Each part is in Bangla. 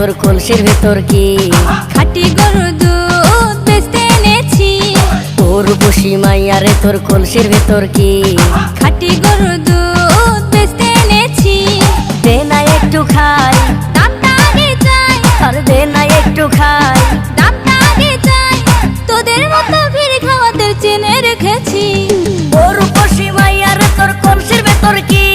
তোর কলসির ভেতর কি? খাটি গরু দুধ বেচতে এনেছি। তোর বসি মাইয়া রে তোর কলসির ভেতর কি? খাটি গরু দুধ বেচতে এনেছি। দে না একটু খাই। আগে চাই। আর দে না একটু খাই। চাই। তোদের মতো ভিড় খাওয়াদের চেনে রেখেছি। তোর বসি মাইয়া রে তোর কলসির ভেতর কি?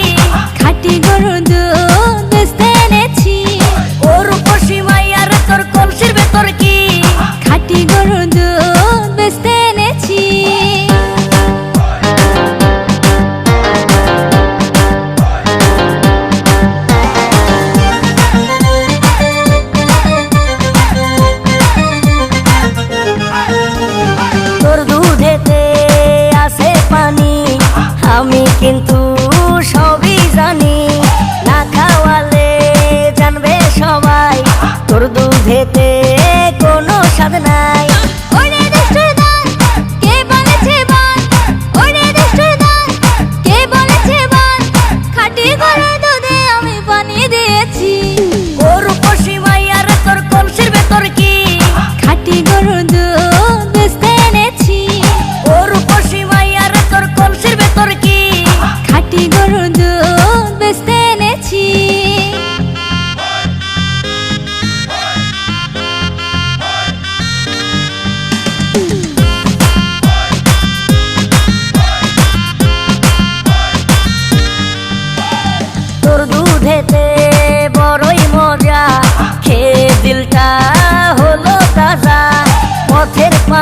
তোর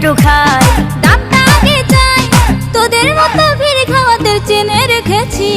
ঘুটো খাই। দাম আগে চাই তোদের মতো ভিড় খাওয়াতে চেনে রেখেছি।